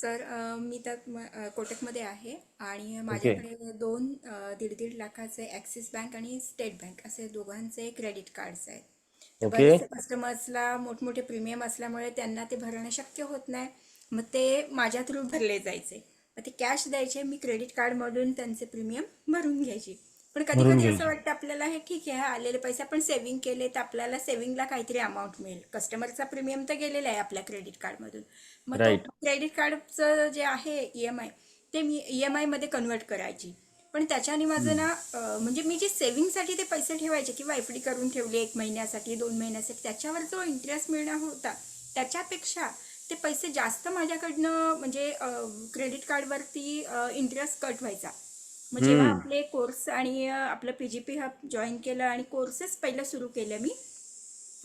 Sir मी तर कोटकमध्ये आहे आणि माझ्याकडे दोन दीड दीड लाखाचे ॲक्सिस बँक आणि स्टेट बँक असे दोघांचे क्रेडिट कार्ड्स आहेत. बरेचसे कस्टमर्सला मोठमोठे प्रीमियम असल्यामुळे त्यांना ते भरणं शक्य होत नाही. मग ते माझ्या थ्रू भरले जायचे. मग ते कॅश द्यायचे मी क्रेडिट कार्डमधून त्यांचे प्रीमियम भरून घ्यायची. पण कधी कधी असं वाटतं आपल्याला हे ठीक आहे आलेले पैसे आपण सेव्हिंग केले तर आपल्याला सेव्हिंगला काहीतरी अमाऊंट मिळेल. कस्टमरचा प्रीमियम तर गेलेला आहे आपल्या क्रेडिट कार्डमधून मग क्रेडिट कार्डचं जे आहे ई एम आय ते मी ई एम आयमध्ये कन्वर्ट करायची. पण त्याच्याने माझं ना म्हणजे मी जे सेव्हिंगसाठी ते पैसे ठेवायचे किंवा एफ डी करून ठेवले एक महिन्यासाठी दोन महिन्यासाठी त्याच्यावर जो इंटरेस्ट मिळणार होता त्याच्यापेक्षा ते पैसे जास्त माझ्याकडनं म्हणजे क्रेडिट कार्डवरती इंटरेस्ट कट व्हायचा. मग जेव्हा आपले कोर्स आणि आपलं P G P hub join केलं आणि कोर्सेस पहिलं सुरू केले मी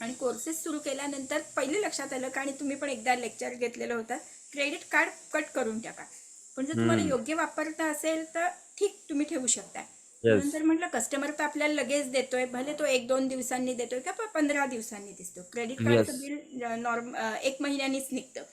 आणि कोर्सेस सुरू केल्यानंतर पहिले लक्षात आलं का आणि तुम्ही पण एकदा लेक्चर घेतलेलं होतं क्रेडिट कार्ड कट करून टाका. पण जर तुम्हाला योग्य वापरता असेल तर ठीक तुम्ही ठेवू शकताय म्हणून येस तर म्हटलं कस्टमर तर आपल्याला लगेच देतोय भले तो एक दोन दिवसांनी देतोय का पंधरा दिवसांनी दिसतो. क्रेडिट कार्डचं बिल नॉर्म एक महिन्यानीच निघतं.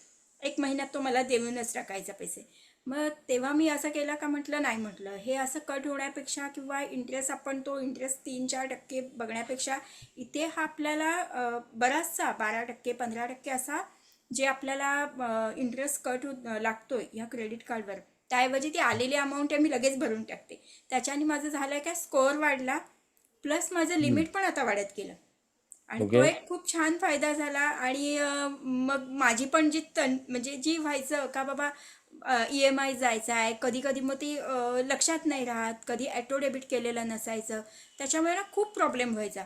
एक महिन्यात तो मला देऊनच टाकायचा पैसे. मग तेव्हा मी असं केलं का म्हटलं नाही म्हटलं. हे असं कट होण्यापेक्षा किंवा इंटरेस्ट आपण तो इंटरेस्ट तीन चार टक्के बघण्यापेक्षा इथे हा आपल्याला बराचसा बारा टक्के पंधरा टक्के असा जे आपल्याला इंटरेस्ट कट होत लागतोय या क्रेडिट कार्डवर त्याऐवजी ती आलेली अमाऊंट आहे मी लगेच भरून टाकते. त्याच्याने माझं झालं काय स्कोअर वाढला. प्लस माझं लिमिट पण आता वाढत गेलं. आणि तो एक खूप छान फायदा झाला आणि मग माझी पण जी तण म्हणजे जी व्हायचं का बाबा ई एम आय जायचा आहे. कधी कधी मग ती लक्षात नाही राहत. कधी ॲटो डेबिट केलेलं नसायचं. त्याच्यामुळे ना खूप प्रॉब्लेम व्हायचा.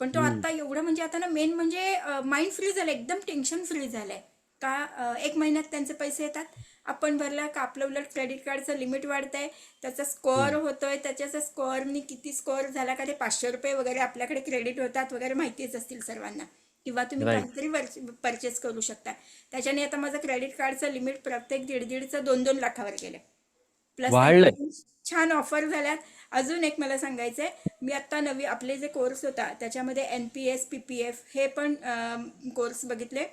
पण तो आत्ता एवढं म्हणजे आता ना मेन म्हणजे माइंड फ्री झालं एकदम टेन्शन फ्री झालं आहे का एक महिन्यात त्यांचे पैसे येतात? आपण भरला का? आपलं उलट क्रेडिट कार्डचं लिमिट वाढतंय. त्याचा स्कोअर होतोय. त्याच्याचा स्कोअरनी किती स्कोअर झाला का? ते पाचशे रुपये वगैरे आपल्याकडे क्रेडिट होतात वगैरे माहितीच असतील सर्वांना. किंवा तुम्ही काहीतरी परचेस करू शकता. त्याच्याने आता माझं क्रेडिट कार्डचं लिमिट प्रत्येक दीड दीडचं दोन दोन लाखावर गेलं. प्लस वाढलंय. छान ऑफर झाल्यात. अजून एक मला सांगायचं आहे मी आत्ता नवी आपले जे कोर्स होता त्याच्यामध्ये N P S P P F हे पण कोर्स बघितले.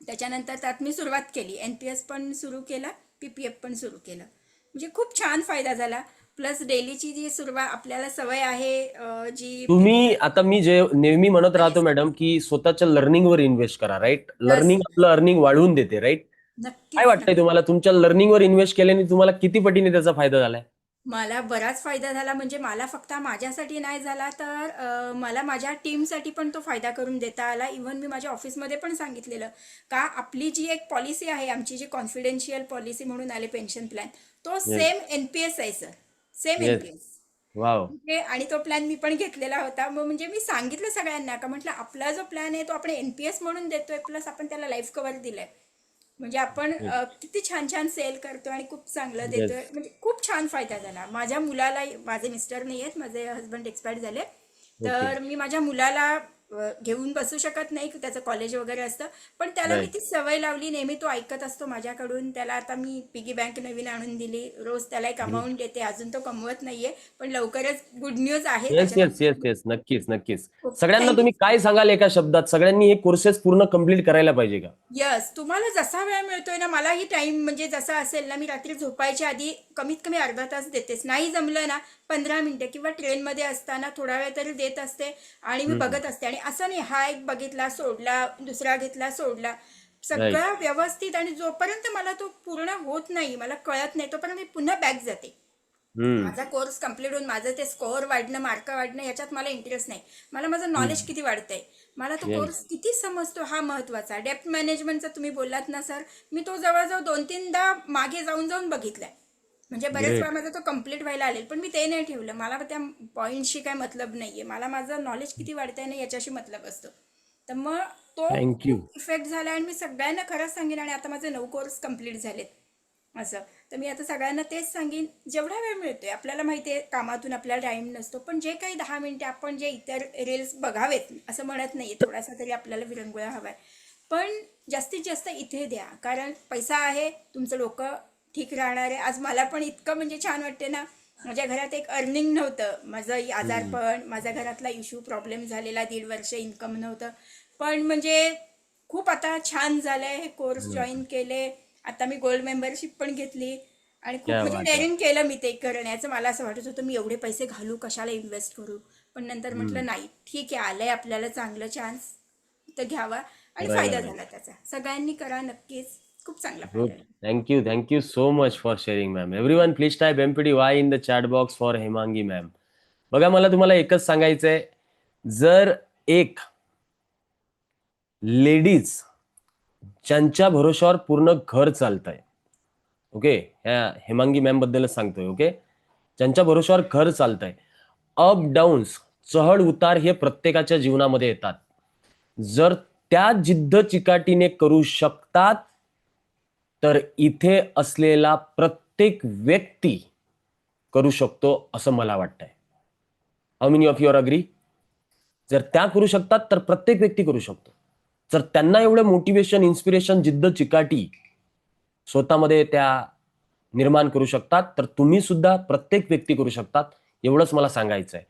त्याच्यानंतर त्यात मी सुरुवात केली. एन पी एस पण सुरू केला पी पी एफ पण सुरू केलं. म्हणजे खूप छान फायदा झाला. प्लस डेलीची जी सुरुवात आपल्याला सवय आहे जी तुम्ही आता मी जे नेहमी म्हणत राहतो मॅडम की स्वतःच्या लर्निंग वर इन्व्हेस्ट करा राईट? लर्निंग आपलं अर्निंग वाढवून देते राईट? काय वाटतंय तुम्हाला? तुमच्या लर्निंग वर इन्व्हेस्ट केल्याने तुम्हाला किती पटीने त्याचा फायदा झालाय? मला बराच फायदा झाला म्हणजे मला फक्त माझ्यासाठी नाही झाला तर मला माझ्या टीमसाठी पण तो फायदा करून देता आला. इव्हन मी माझ्या ऑफिसमध्ये पण सांगितलेलं का आपली जी एक पॉलिसी आहे आमची जी कॉन्फिडेन्शियल पॉलिसी म्हणून आले पेन्शन प्लॅन तो सेम एन पी एस आहे sir same yes yes wow म्हणजे आणि तो प्लॅन मी पण घेतलेला होता. मग म्हणजे मी सांगितलं सगळ्यांना का म्हटलं आपला जो प्लॅन आहे तो आपण एन पी एस म्हणून देतोय प्लस आपण त्याला लाईफ कव्हर दिलंय. म्हणजे आपण अ, किती छान छान सेल करतो आणि खूप चांगलं देतोय. म्हणजे खूप छान फायदा झाला. माझ्या मुलाला माझे मिस्टर नाही आहेत माझे हस्बंड एक्सपायर झाले ओके तर मी माझ्या मुलाला घेऊन बसू शकत नाही की त्याचं कॉलेज वगैरे असतं. पण त्याला मी ती सवय लावली नेहमी तो ऐकत असतो माझ्याकडून. त्याला आता मी पिगी बँक नवीन आणून दिली. रोज त्याला एक अमाऊंट देते. अजून तो कमवत नाहीये. पण लवकरच गुड न्यूज आहे येस येस येस येस नक्कीच नक्कीच. सगळ्यांना तुम्ही काय सांगाल एका शब्दात? सगळ्यांनी हे कोर्सेस पूर्ण कंप्लीट करायला पाहिजे का? यस तुम्हाला जसा वेळ मिळतोय ना मलाही टाइम म्हणजे जसा असेल ना मी रात्री झोपायच्या आधी कमीत कमी अर्धा तास देतेच. नाही जमलं ना पंधरा मिनिटं किंवा ट्रेनमध्ये असताना थोडा वेळ तरी देत असते आणि मी बघत असते. आणि असं नाही हा एक बघितला सोडला दुसरा घेतला सोडला. सगळा व्यवस्थित आणि जोपर्यंत मला तो पूर्ण होत नाही मला कळत नाही तोपर्यंत मी पुन्हा बॅक जाते. माझा कोर्स कंप्लीट होऊन माझं ते स्कोअर वाढणं मार्क वाढणं याच्यात मला इंटरेस्ट नाही. मला माझं नॉलेज किती वाढतंय? मला तो कोर्स किती समजतो हा महत्त्वाचा. डेप्थ मॅनेजमेंटचा तुम्ही बोललात ना सर मी तो जवळजवळ दोन तीनदा मागे जाऊन जाऊन बघितलाय. म्हणजे बरेच वेळा माझा तो कंप्लीट व्हायला आलेल पण मी ते नाही ठेवलं. मला त्या पॉईंटशी काय मतलब नाहीये. मला माझं नॉलेज किती वाढतंय ना याच्याशी मतलब असतो. तर मग तो इफेक्ट झाला आणि मी सगळ्यांना खरंच सांगेन आणि आता माझे नऊ कोर्स कंप्लीट झालेत. असं. तर मी आता सगळ्यांना तेच सांगेन जेवढा वेळ मिळतोय आपल्याला माहिती आहे कामातून आपल्याला टाईम नसतो पण जे काही दहा मिनिटे आपण जे इतर रील्स बघावेत असं म्हणत नाही थोडासा तरी आपल्याला विरंगुळा हवाय. पण जास्तीत जास्त इथे द्या कारण पैसा आहे तुमचं डोकं ठीक राहणार आहे. आज मला पण इतकं म्हणजे छान वाटते ना. माझ्या घरात एक अर्निंग नव्हतं. माझं आजारपण माझ्या घरातला इश्यू प्रॉब्लेम झालेला दीड वर्ष इन्कम नव्हतं. पण म्हणजे खूप आता छान झालंय. हे कोर्स जॉईन केले. आता मी गोल्ड मेंबरशिप पण घेतली. आणि खूप म्हणजे. डेअरिंग केलं मी ते करण्याचं. मला असं वाटत होतं मी एवढे पैसे घालू कशाला इन्व्हेस्ट करू? पण नंतर म्हटलं नाही. ठीक आहे आलंय आपल्याला चांगलं चान्स तर घ्यावा. आणि फायदा. झाला त्याचा. सगळ्यांनी करा नक्कीच. खूप चांगला Good. फायदा आहे. Thank you. Thank you so much for sharing, ma'am. Everyone, please type MPTY in the chat box for Hemangi ma'am बघा मला तुम्हाला एकच सांगायचंय जर एक लेडीज ज्यांच्या भरोशावर पूर्ण घर चालतंय ओके ह्या हेमांगी मॅम बद्दलच सांगतोय ओके ज्यांच्या भरोशावर घर चालतंय अप डाऊन्स चढ उतार हे प्रत्येकाच्या जीवनामध्ये येतात जर त्या जिद्द चिकाटीने करू शकतात तर इथे असलेला प्रत्येक व्यक्ती करू शकतो असं मला वाटतंय. How many of your agree जर त्या करू शकतात तर प्रत्येक व्यक्ती करू शकतो. जर त्यांना एवढं मोटिवेशन इन्स्पिरेशन जिद्द चिकाटी स्वतःमध्ये त्या निर्माण करू शकतात तर तुम्ही सुद्धा प्रत्येक व्यक्ती करू शकतात एवढंच मला सांगायचं आहे